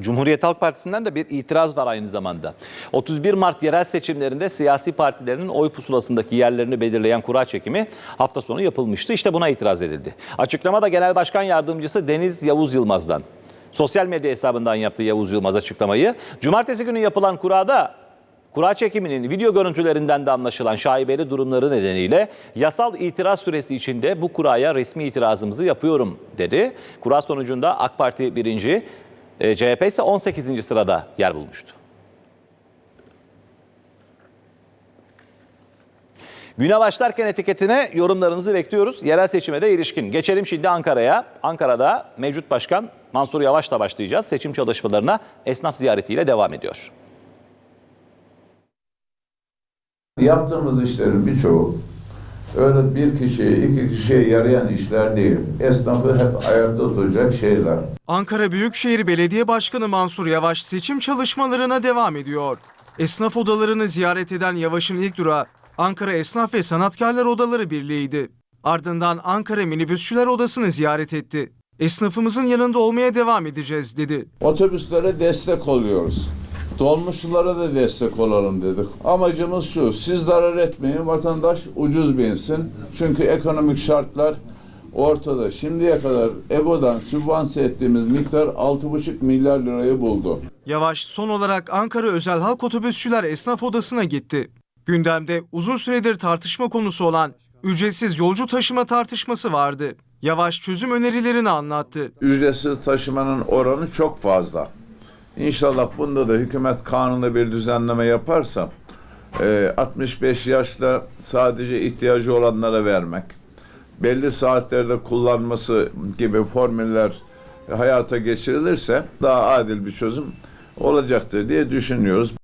Cumhuriyet Halk Partisi'nden de bir itiraz var aynı zamanda. 31 Mart yerel seçimlerinde siyasi partilerin oy pusulasındaki yerlerini belirleyen kura çekimi hafta sonu yapılmıştı. İşte buna itiraz edildi. Açıklamada Genel Başkan Yardımcısı Deniz Yavuz Yılmaz'dan. Sosyal medya hesabından yaptığı Yavuz Yılmaz açıklamayı. Cumartesi günü yapılan kurada Kura çekiminin video görüntülerinden de anlaşılan şaibeli durumları nedeniyle yasal itiraz süresi içinde bu kuraya resmi itirazımızı yapıyorum dedi. Kura sonucunda AK Parti birinci, e, CHP ise 18. sırada yer bulmuştu. Güne başlarken etiketine yorumlarınızı bekliyoruz. Yerel seçime de ilişkin. Geçelim şimdi Ankara'ya. Ankara'da mevcut başkan Mansur Yavaş'la başlayacağız. Seçim çalışmalarına esnaf ziyaretiyle devam ediyor. Yaptığımız işlerin birçoğu öyle bir kişiye, iki kişiye yarayan işler değil. Esnafı hep ayakta tutacak şeyler. Ankara Büyükşehir Belediye Başkanı Mansur Yavaş seçim çalışmalarına devam ediyor. Esnaf odalarını ziyaret eden Yavaş'ın ilk durağı Ankara Esnaf ve Sanatkarlar Odaları Birliği'ydi. Ardından Ankara Minibüsçüler Odası'nı ziyaret etti. Esnafımızın yanında olmaya devam edeceğiz dedi. Otobüslere destek oluyoruz. Dolmuşçulara da destek olalım dedik. Amacımız şu, siz zarar etmeyin, vatandaş ucuz binsin. Çünkü ekonomik şartlar ortada. Şimdiye kadar EBO'dan sübvanse ettiğimiz miktar 6,5 milyar lirayı buldu. Yavaş son olarak Ankara Özel Halk Otobüsçüler Esnaf Odası'na gitti. Gündemde uzun süredir tartışma konusu olan ücretsiz yolcu taşıma tartışması vardı. Yavaş çözüm önerilerini anlattı. ücretsiz taşımanın oranı çok fazla. İnşallah bunda da hükümet kanunda bir düzenleme yaparsa e, 65 yaşta sadece ihtiyacı olanlara vermek, belli saatlerde kullanması gibi formüller hayata geçirilirse daha adil bir çözüm olacaktır diye düşünüyoruz.